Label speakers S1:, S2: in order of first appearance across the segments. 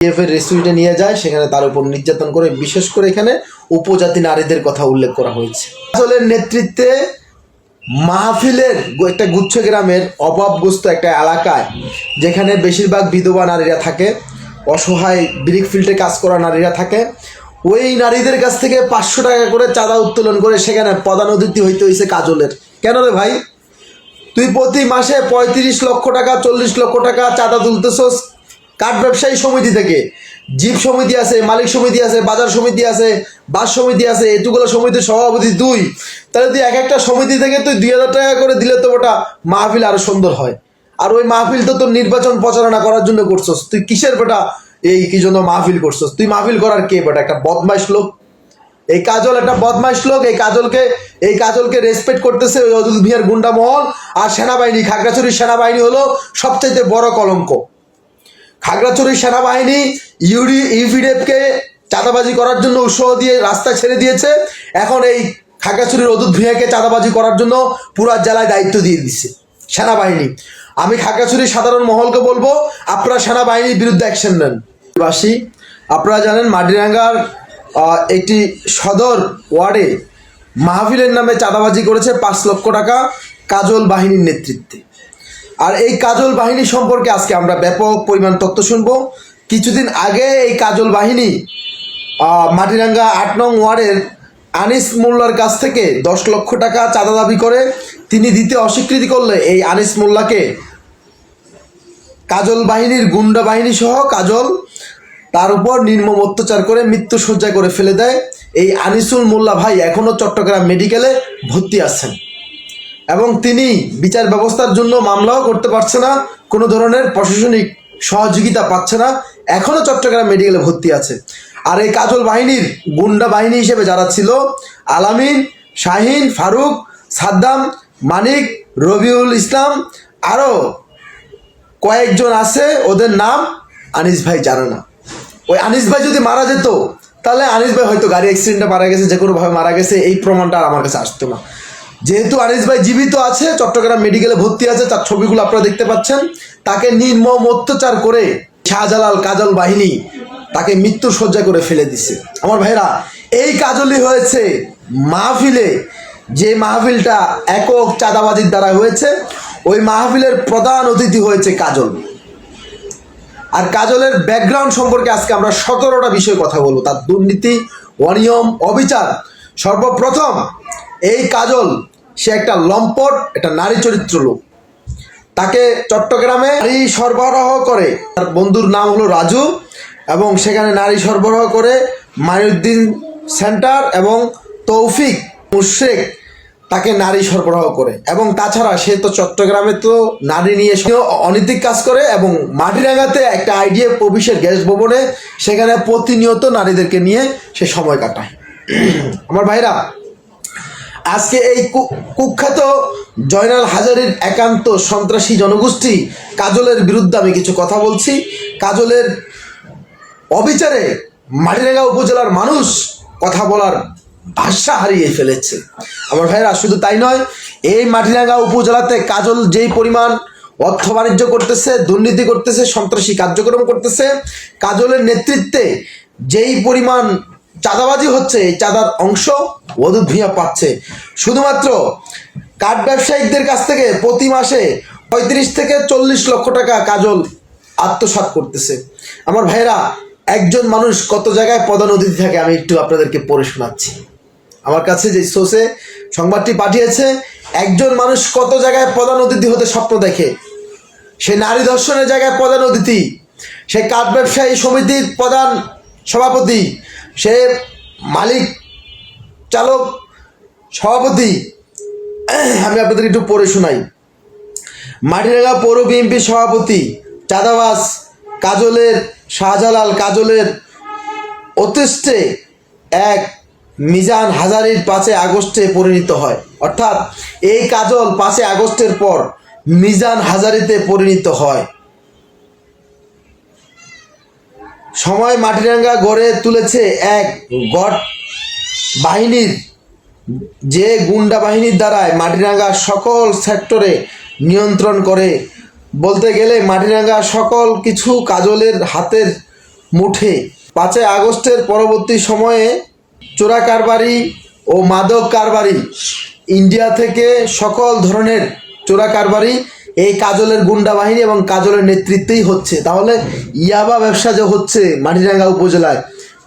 S1: এর রেস্টুরেন্টে নিয়ে যায়, সেখানে তার উপর নির্যাতন করে, বিশেষ করে এখানে উপজাতি নারীদের কথা উল্লেখ করা হয়েছে। আসলের নেতৃত্বে মাহফিলের একটা গুচ্ছ গ্রামের অভাবগ্রস্ত একটা এলাকায়, যেখানে বেশিরভাগ বিধবা নারীরা থাকে, অসহায় ব্রিক ফিল্ডে কাজ করা নারীরা থাকে, ওই নারীদের কাছ থেকে পাঁচশো টাকা করে চাঁদা উত্তোলন করে সেখানে প্রধান অতিথি হইতে হয়েছে কাজলের। কেন রে ভাই? তুই প্রতি মাসে পঁয়ত্রিশ লক্ষ টাকা, চল্লিশ লক্ষ টাকা চাঁদা তুলতেছস কাঠ ব্যবসায়ী সমিতি থেকে। জীব সমিতি আছে, মালিক সমিতি আছে, বাজার সমিতি আছে, বাস সমিতি আছে এটুকুলো সমিতির সভাপতি তুই তাহলে তুই এক একটা সমিতি থেকে তুই দুই হাজার টাকা করে দিলে তো ওটা মাহফিল আরও সুন্দর হয়। আর ওই মাহফিল তো তোর নির্বাচন প্রচারণা করার জন্য করছস। তুই কিসের বেটা এই কি জন্য মাহফিল করছস? তুই মাহফিল করার কে বেটা? একটা বদমাইশ লোক। এই কাজল একটা বদমাইশ লোক। এই কাজলকে এই কাজলকে রেসপেক্ট করতেছে ওই অদুল ভিয়ার গুন্ডা মহল আর সেনাবাহিনী, খাগড়াছড়ির সেনাবাহিনী হলো সবচাইতে বড় কলঙ্ক। খাগড়াছড়ির সেনাবাহিনী ইউডি ইউপিডেফকে চাঁদাবাজি করার জন্য উৎসাহ দিয়ে রাস্তা ছেড়ে দিয়েছে। এখন এই খাগড়াছড়ির অদূত ভূঁইয়াকে চাঁদাবাজি করার জন্য পুরা জেলায় দায়িত্ব দিয়ে দিচ্ছে সেনাবাহিনী। আমি খাগড়াছড়ির সাধারণ মহলকে বলব, আপনারা সেনাবাহিনীর বিরুদ্ধে অ্যাকশন নেন। বাসী, আপনারা জানেন মাডিরাঙ্গার একটি সদর ওয়ার্ডে মাহফিলের নামে চাঁদাবাজি করেছে পাঁচ লক্ষ টাকা কাজল বাহিনীর নেতৃত্বে। আর এই কাজল বাহিনী সম্পর্কে আজকে আমরা ব্যাপক পরিমাণ তথ্য শুনব। কিছুদিন আগে এই কাজল বাহিনী মাটিরাঙ্গা আট নং ওয়ার্ডের আনিস মোল্লার কাছ থেকে দশ লক্ষ টাকা চাঁদা দাবি করে তিনি দিতে অস্বীকৃতি করলে এই আনিস মোল্লাকে কাজল বাহিনীর গুন্ডা বাহিনী সহ কাজল তার উপর নির্মম অত্যাচার করে মৃত্যু সজ্জা করে ফেলে দেয়। এই আনিসুল মোল্লা ভাই এখনও চট্টগ্রাম মেডিকেলে ভর্তি আছেন। এবং তিনি বিচার ব্যবস্থার জন্য মামলাও করতে পারছে না, কোনো ধরনের প্রশাসনিক সহযোগিতা পাচ্ছে না। এখনও চট্টগ্রাম মেডিকেলে ভর্তি আছে। আর এই কাজল বাহিনীর গুন্ডা বাহিনী হিসেবে যারা ছিল, আলামিন, শাহিন, ফারুক, সাদ্দাম, মানিক, রবিউল ইসলাম আরও কয়েকজন আছে, ওদের নাম আনিস ভাই জানে না। ওই আনিস ভাই যদি মারা যেত, তাহলে আনিস ভাই হয়তো গাড়ি অ্যাক্সিডেন্টে মারা গেছে যে কোনোভাবে মারা গেছে, এই প্রমাণটা আর আমার কাছে আসতো না। যেহেতু আনিস ভাই জীবিত আছে, চট্টগ্রাম মেডিকেলে ভর্তি আছে, তার ছবিগুলো আপনারা দেখতে পাচ্ছেন। তাকে নির্মম অত্যাচার করে শাহজালাল কাজল বাহিনী তাকে মৃত্যু সজ্জা করে ফেলে দিছে। আমার ভাইরা, এই কাজলই হয়েছে মাহফিলে। যে মাহফিলটা একক চাঁদাবাজির দ্বারা হয়েছে, ওই মাহফিলের প্রধান অতিথি হয়েছে কাজল। আর কাজলের ব্যাকগ্রাউন্ড সম্পর্কে আজকে আমরা সতেরোটা বিষয়ে কথা বলব। তার দুর্নীতি, অনিয়ম, অবিচার। সর্বপ্রথম, এই কাজল সে একটা লম্পট, একটা নারী চরিত্র লোক। তাকে চট্টগ্রামে নারী সরবরাহ করে। তার বন্ধুর নাম হলো রাজু এবং সেখানে নারী সরবরাহ করে মাইনুদ্দিন সেন্টার এবং তৌফিক মুশেক তাকে নারী সরবরাহ করে। এবং তাছাড়া সে তো চট্টগ্রামে তো নারী নিয়ে অনৈতিক কাজ করে এবং মাটিরাঙ্গাতে একটা আইডিয়া অফিসের গ্যাস ভবনে সেখানে প্রতিনিয়ত নারীদেরকে নিয়ে সে সময় কাটায়। আমার ভাইরা আজকে এই কুখ্যাত জয়নাল হাজারির একান্ত সন্ত্রাসী জনগোষ্ঠী কাজলের বিরুদ্ধে আমি কিছু কথা বলছি। কাজলের অবিচারে মাটিরাঙ্গা উপজেলার মানুষ কথা বলার ভাষা হারিয়ে ফেলেছে। আমার ভাইরা শুধু তাই নয়, এই মাটিরাঙ্গা উপজেলাতে কাজল যেই পরিমাণ অর্থ বাণিজ্য করতেছে, দুর্নীতি করতেছে, সন্ত্রাসী কার্যক্রম করতেছে, কাজলের নেতৃত্বে যেই পরিমাণ চাঁদাবাজি হচ্ছে, এই চাঁদার অংশ অদূত ভূঁইয়া পাচ্ছে। শুধুমাত্র কাঠ ব্যবসায়িকদের কাছ থেকে প্রতি মাসে পঁয়ত্রিশ থেকে চল্লিশ লক্ষ টাকা কাজল আত্মসাৎ করতেছে। আমার ভাইরা একজন মানুষ কত জায়গায় প্রধান অতিথি থাকে আমি একটু আপনাদেরকে পড়ে শোনাচ্ছি। আমার কাছে যে সোর্সে সংবাদটি পাঠিয়েছে, একজন মানুষ কত জায়গায় প্রধান অতিথি হতে স্বপ্ন দেখে? সে নারী দর্শনের জায়গায় প্রধান অতিথি, সে কাঠ ব্যবসায়ী সমিতির প্রধান সভাপতি সে মালিক, চালক, সভাপতি, আমি আপনাদের একটু পড়ে শোনাই। মাটিরাঙ্গা পৌর বিএনপির সভাপতি চাঁদাবাস কাজলের, শাহজালাল কাজলের অতিষ্ঠে এক মিজান হাজারির পাঁচে আগস্টে পরিণত হয়। অর্থাৎ এই কাজল পাঁচে আগস্টের পর মিজান হাজারিতে পরিণত হয়। সময় মাটিরাঙ্গা গড়ে তুলেছে এক গট বাহিনীর। যে গুন্ডা বাহিনীর দ্বারায় মাটিরাঙ্গার সকল সেক্টরে নিয়ন্ত্রণ করে। বলতে গেলে মাটিরাঙ্গা সকল কিছু কাজলের হাতের মুঠে। পাঁচই আগস্টের পরবর্তী সময়ে চোরা কারবারি ও মাদক কারবারি। ইন্ডিয়া থেকে সকল ধরনের চোরা কারবারি এই কাজলের গুন্ডা বাহিনী এবং কাজলের নেতৃত্বেই হচ্ছে। তাহলে ইয়াবা ব্যবসা যে হচ্ছে মাটিরাঙ্গা উপজেলায়,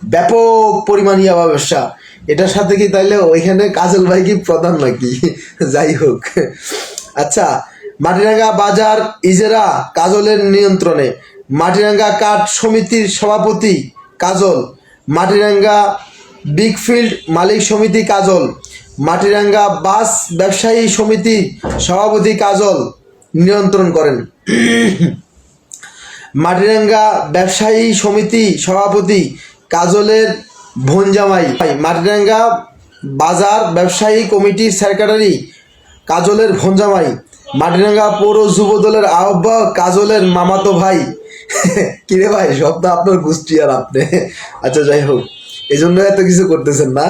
S1: ব্যাপক পরিমাণ ইয়াবা ব্যবসা। এটার সাথে কি তাইলে ওইখানে কাজল ভাই কি প্রধান নাকি? যাই হোক। আচ্ছা মাটিরাঙ্গা বাজার ইজেরা কাজলের নিয়ন্ত্রণে। মাটিরাঙ্গা কাঠ সমিতির সভাপতি কাজল মাটিরাঙ্গা বিগ ফিল্ড মালিক সমিতি কাজল মাটিরাঙ্গা বাস ব্যবসায়ী সমিতি সভাপতি কাজল। নিয়ন্ত্রণ করেন। মাটিরাঙ্গা ব্যবসায়ী সমিতি সভাপতি কাজলের ভঞ্জামাই মাটিরাঙ্গা বাজার ব্যবসায়ী কমিটির সেক্রেটারি কাজলের ভঞ্জামাই মাটিরাঙ্গা পৌর যুব দলের আহ্বায়ক কাজলের মামাতো ভাই। কিরে ভাই সব তো আপনার গোষ্ঠী আর আপনি। আচ্ছা যাই হোক এই জন্য এত কিছু করতেছেন না।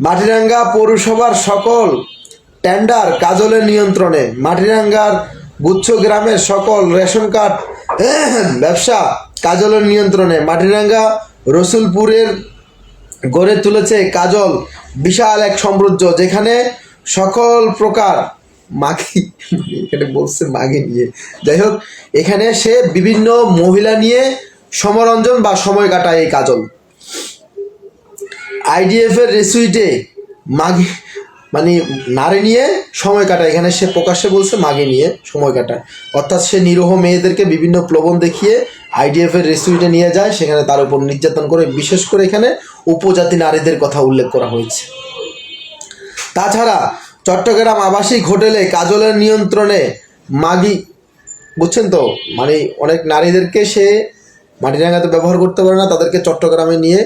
S1: মাটিরাঙ্গা পৌরসভার সকল টেন্ডার কাজলের নিয়ন্ত্রণে মাটিরাঙ্গার গুচ্ছ গ্রামের সকল রেশন কার্ড ব্যবসা কাজলের নিয়ন্ত্রণে মাটিরাঙ্গা রসুলপুরের গড়ে তুলেছে কাজল। বিশাল এক সাম্রাজ্য যেখানে সকল প্রকার মাগি এখানে বলছে মাগে নিয়ে। যাই হোক, এখানে সে বিভিন্ন মহিলা নিয়ে সমরঞ্জন বা সময় কাটায় এই কাজল। আইডিএফ এর রেসুইটে মাগে মানে নারী নিয়ে সময় কাটায়। এখানে সে প্রকাশ্যে বলছে, মাগে নিয়ে সময় কাটায়। অর্থাৎ সে নিরহ মেয়েদেরকে বিভিন্ন প্রবণ দেখিয়ে আইডিএফ এর রেসুইটে নিয়ে যায়। সেখানে তার উপর নির্যাতন করে, বিশেষ করে এখানে উপজাতি নারীদের কথা উল্লেখ করা হয়েছে। তাছাড়া চট্টগ্রাম আবাসিক হোটেলে কাজলের নিয়ন্ত্রণে মাগি, বুঝছেন তো? মানে অনেক নারীদেরকে সে মাটিরাঙ্গাতে ব্যবহার করতে পারে না, তাদেরকে চট্টগ্রামে নিয়ে।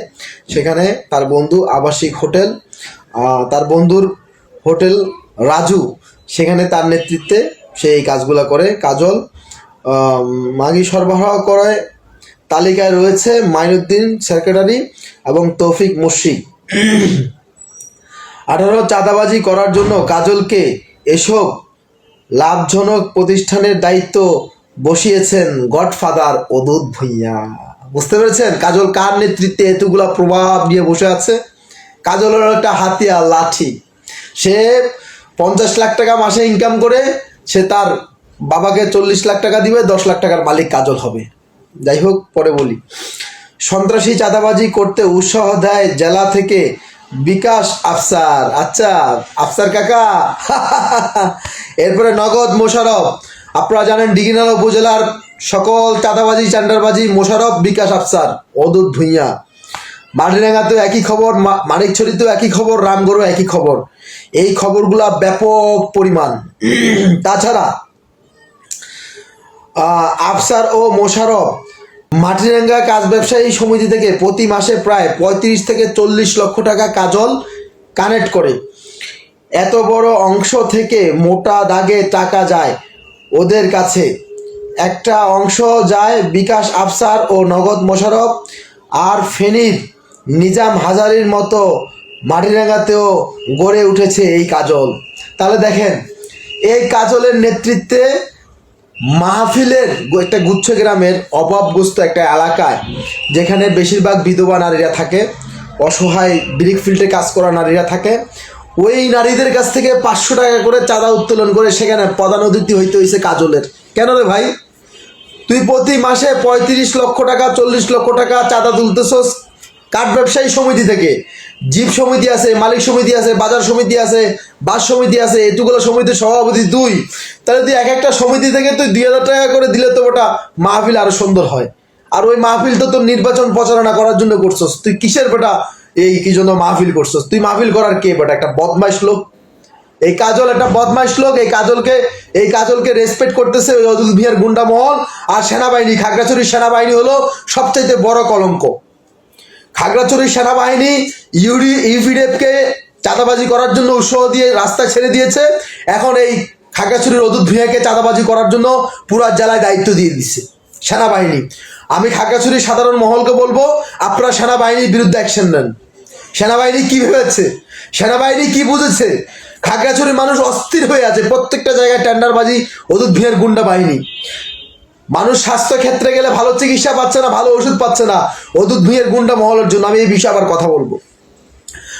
S1: সেখানে তার বন্ধু আবাসিক হোটেল তার বন্ধুর হোটেল রাজু, সেখানে তার নেতৃত্বে সে এই কাজগুলো করে। কাজল মাগি সরবরাহ করে তালিকায় রয়েছে মাইনুদ্দিন সেক্রেটারি এবং তৌফিক মুশিক আঠারো চাঁদাবাজি করার জন্য কাজলকে এসব লাভজনক প্রতিষ্ঠানের দায়িত্ব বসিয়েছেন গডফাদার অদূত ভূঁইয়া। বুঝতে পেরেছেন? কাজল কার নেতৃত্বে এতগুলা প্রভাব নিয়ে বসে আছে? কাজল হলো একটা হাতিয়ার, লাঠি। সে পঞ্চাশ লাখ টাকা মাসে ইনকাম করে, সে তার বাবাকে চল্লিশ লাখ টাকা দিবে, দশ লাখ টাকার মালিক কাজল হবে। যাই হোক, পরে বলি। সন্ত্রাসী চাঁদাবাজি করতে উৎসাহ দেয় জেলা থেকে বিকাশ আফসার। আচ্ছা আফসার কাকা। এরপরে নগদ মোশারফ। আপনারা জানেন ডিগিনাল উপজেলার সকল চাঁদাবাজি, চান্ডারবাজি মোশারফ, বিকাশ আফসার। অদূত ভূঁইয়া মাটিরাঙ্গাতেও একই খবর মানিকছড়িতেও একই খবর, রামগড়ও একই খবর। এই খবরগুলা ব্যাপক পরিমাণ। তাছাড়া আফসার ও মোশারফ, মাটিরাঙ্গা কাজ ব্যবসায়ী সমিতি থেকে প্রতি মাসে প্রায় পঁয়ত্রিশ থেকে চল্লিশ লক্ষ টাকা কাজল কানেক্ট করে। এত বড় অংশ থেকে মোটা দাগে টাকা যায় ওদের কাছে। একটা অংশ যায় বিকাশ আফসার ও নগদ মোশারফ আর ফেনীর নিজাম হাজারির মতো মাটিরাঙ্গাতেও গড়ে উঠেছে এই কাজল। তাহলে দেখেন, এই কাজলের নেতৃত্বে মাহফিলের একটা গুচ্ছ গ্রামের অভাবগ্রস্ত একটা এলাকায়, যেখানে বেশিরভাগ বিধবা নারীরা থাকে, অসহায় ব্রিক ফিল্ডে কাজ করা নারীরা থাকে, ওই নারীদের কাছ থেকে পাঁচশো টাকা করে চাঁদা উত্তোলন করে সেখানে প্রধান অতিথি হইতে হয়েছে কাজলের। কেন রে ভাই? তুই প্রতি মাসে পঁয়ত্রিশ লক্ষ টাকা, চল্লিশ লক্ষ টাকা চাঁদা তুলতেছস কাঠ ব্যবসায়ী সমিতি থেকে। জীব সমিতি আছে, মালিক সমিতি আছে, বাজার সমিতি আছে, বাস সমিতি আছে, এটুকুলো সমিতির সভাপতি তুই। তাহলে তুই এক একটা সমিতি থেকে তুই দুই হাজার টাকা করে দিলে তো ওটা মাহফিল আরও সুন্দর হয়। আর ওই মাহফিল তো তোর নির্বাচন প্রচারণা করার জন্য করছস। তুই কিসের বেটা এই কি জন্য মাহফিল করছস? তুই মাহফিল করার কে বেটা? একটা বদমাইশ লোক। এই কাজল একটা বদমাইশ লোক। এই কাজলকে এই কাজলকে রেসপেক্ট করতেছে ওই অদুল ভিয়ার গুন্ডা মহল আর সেনাবাহিনী, খাগড়াছড়ির সেনাবাহিনী হলো সবচাইতে বড় কলঙ্ক। খাগড়াছড়ির সেনাবাহিনী ইউডি, ইউপিডিএফকে চাঁদাবাজি করার জন্য উৎসাহ দিয়ে রাস্তা ছেড়ে দিয়েছে। এখন এই খাগড়াছড়ির অদূত ভূঁইয়াকে চাঁদাবাজি করার জন্য পুরা জেলায় দায়িত্ব দিয়ে দিচ্ছে সেনাবাহিনী। আমি খাগড়াছড়ির সাধারণ মহলকে বলব, আপনারা সেনাবাহিনীর বিরুদ্ধে অ্যাকশন নেন। সেনাবাহিনী কি ভেবেছে? সেনাবাহিনী কি বুঝেছে? খাগড়াছড়ির মানুষ অস্থির হয়ে আছে। প্রত্যেকটা জায়গায় টেন্ডারবাজি, অদূত ভিড়ের গুন্ডা বাহিনী। মানুষ স্বাস্থ্য ক্ষেত্রে গেলে ভালো চিকিৎসা পাচ্ছে না, ভালো ওষুধ পাচ্ছে না। অদূত ভুঁইয়ের গুন্ডা মহলের জন্য আমি এই বিষয়ে আবার কথা বলব।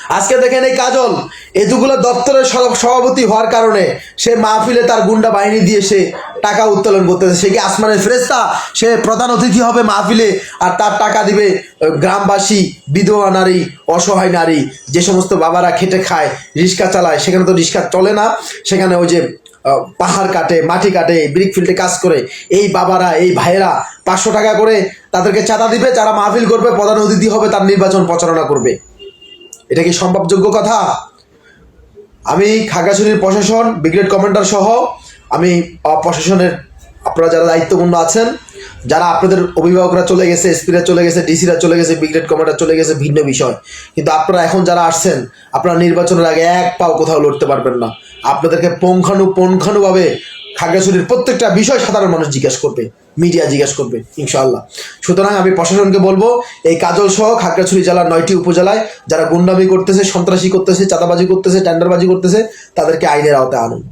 S1: আজকে দেখেন এই কাজল, এতগুলো দপ্তরের সভ- সভাপতি হওয়ার কারণে সে মাহফিলে তার গুন্ডা বাহিনী দিয়ে সে টাকা উত্তোলন করতেছে। সে কি আসমানের ফেরেস্তা সে প্রধান অতিথি হবে মাহফিলে আর তার টাকা দিবে গ্রামবাসী, বিধবা নারী, অসহায় নারী, যে সমস্ত বাবারা খেটে খায়, রিক্সা চালায়, সেখানে তো রিক্সা চলে না। সেখানে ওই যে পাহাড় কাটে, মাটি কাটে ব্রিক ফিল্ডে কাজ করে। এই বাবারা, এই ভাইয়েরা পাঁচশো টাকা করে তাদেরকে চাঁদা দিবে, যারা মাহফিল করবে, প্রধান অতিথি হবে, তার নির্বাচন প্রচারণা করবে। এটা কি সম্ভবযোগ্য কথা? আমি খাগড়াছড়ির প্রশাসন, ব্রিগেড কমান্ডার সহ, আমি প্রশাসনের আপনারা যারা দায়িত্বপূর্ণ আছেন, যারা আপনাদের অভিভাবকরা চলে গেছে এসপিরা চলে গেছে ডিসিরা চলে গেছে, ব্রিগেড কমান্ডার চলে গেছে, ভিন্ন বিষয়। কিন্তু আপনারা এখন যারা আসছেন, আপনারা নির্বাচনের আগে এক পাও কোথাও লড়তে পারবেন না। আপনাদেরকে পুঙ্খানু পুঙ্খানুভাবে খাগড়াছড়ির প্রত্যেকটা বিষয় সাধারণ মানুষ জিজ্ঞাসা করবে মিডিয়া জিজ্ঞাসা করবে, ইনশাআল্লাহ। সুতরাং আমি প্রশাসনকে বলব, এই কাজল সহ খাগড়াছড়ি জেলার নয়টি উপজেলায় যারা গুন্ডামি করতেছে, সন্ত্রাসী করতেছে, চাঁদাবাজি করতেছে, টেন্ডারবাজি করতেছে, তাদেরকে আইনের আওতায় আনুন।